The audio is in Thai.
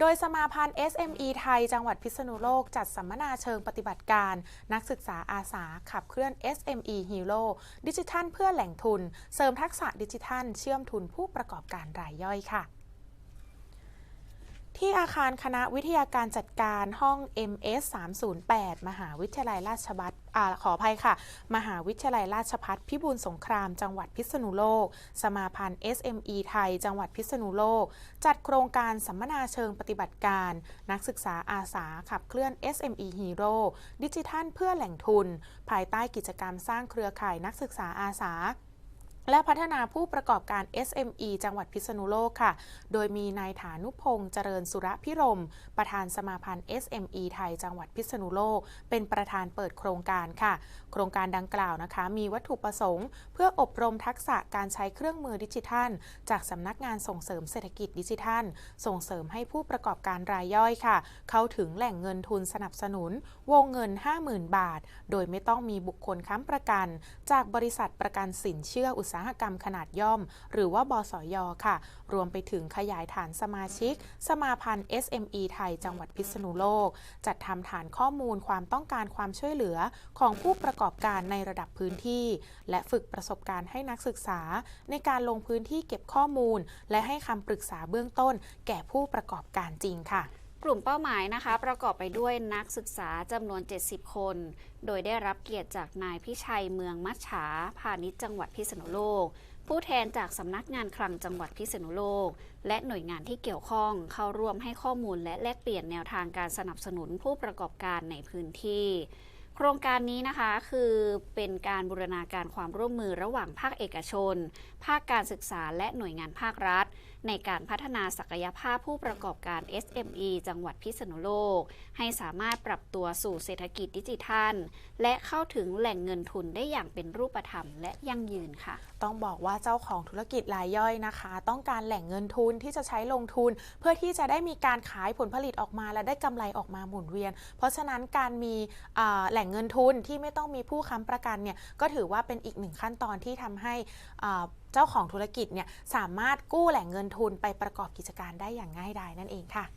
โดยสมาพันธ์ SME ไทย จังหวัดพิษณุโลก จัดสัมมนาเชิงปฏิบัติการ นักศึกษาอาสาขับเคลื่อน SME Hero ดิจิทัลเพื่อแหล่งทุน เสริมทักษะดิจิทัล เชื่อมทุนผู้ประกอบการรายย่อยค่ะ ที่อาคารคณะวิทยาการจัดการห้อง MS 308 มหาวิทยาลัยราชบัณอ่าขออภัยค่ะ มหาวิทยาลัยราชพัฒพิบูลสงคราม จังหวัดพิษณุโลก สมาพันธ์ SME ไทย จังหวัดพิษณุโลก จัดโครงการสัมมนาเชิงปฏิบัติการ นักศึกษาอาสาขับเคลื่อน SME Hero ดิจิทัลเพื่อแหล่งทุน ภายใต้กิจกรรมสร้างเครือข่ายนักศึกษาอาสา และพัฒนาผู้ประกอบการ SME จังหวัดพิษณุโลกค่ะ โดยมีนายฐานุพงษ์เจริญสุรพิรม ประธานสมาพันธ์ SME ไทยจังหวัดพิษณุโลก เป็นประธานเปิดโครงการค่ะ โครงการดังกล่าวนะคะ มีวัตถุประสงค์ เพื่ออบรมทักษะการใช้เครื่องมือดิจิทัล จากสำนักงานส่งเสริมเศรษฐกิจดิจิทัล ส่งเสริมให้ผู้ประกอบการรายย่อยค่ะ เข้าถึงแหล่งเงินทุนสนับสนุน วงเงิน 50,000 บาท โดยไม่ต้องมีบุคคลค้ำประกัน จากบริษัทประกันสินเชื่ออุตสาหกรรมขนาดย่อม หรือว่าบสยค่ะ รวมไปถึงขยายฐานสมาชิก สมาพันธ์ SME ไทยจังหวัดพิษณุโลก จัดทำฐานข้อมูลความต้องการความช่วยเหลือของผู้ประกอบการในระดับพื้นที่ และฝึกประสบการณ์ให้นักศึกษา ในการลงพื้นที่เก็บข้อมูล และให้คำปรึกษาเบื้องต้น แก่ผู้ประกอบการจริงค่ะ กลุ่มเป้าหมายนะคะ ประกอบไปด้วยนักศึกษาจำนวน 70 คน โดยได้รับเกียรติจากนายพิชัยเมืองมัชฉาพาณิชย์จังหวัดพิษณุโลก ผู้แทนจากสำนักงานคลังจังหวัดพิษณุโลก และหน่วยงานที่เกี่ยวข้องเข้าร่วมให้ข้อมูลและแลกเปลี่ยนแนวทางการสนับสนุนผู้ประกอบการในพื้นที่โครงการนี้นะคะคือเป็นการบูรณาการความร่วมมือระหว่างภาคเอกชน ภาคการศึกษาและหน่วยงานภาครัฐ ในการพัฒนาศักยภาพผู้ประกอบการ SME จังหวัดพิษณุโลก ให้สามารถปรับตัวสู่เศรษฐกิจดิจิทัล และเข้าถึงแหล่งเงินทุนได้อย่างเป็นรูปธรรมและยั่งยืนค่ะ ต้องบอกว่าเจ้าของธุรกิจรายย่อยนะคะ ต้องการแหล่งเงินทุนที่จะใช้ลงทุน เพื่อที่จะได้มีการขายผลผลิตออกมาและได้กำไรออกมาหมุนเวียน เพราะฉะนั้นการมีแหล่งเงินทุนที่ไม่ต้องมีผู้ค้ำประกันเนี่ยก็ถือว่าเป็นอีกหนึ่งขั้นตอนที่ทำให้อ่า เจ้าของธุรกิจเนี่ยสามารถกู้แหล่งเงินทุนไปประกอบกิจการได้อย่างง่ายดายนั่นเองค่ะ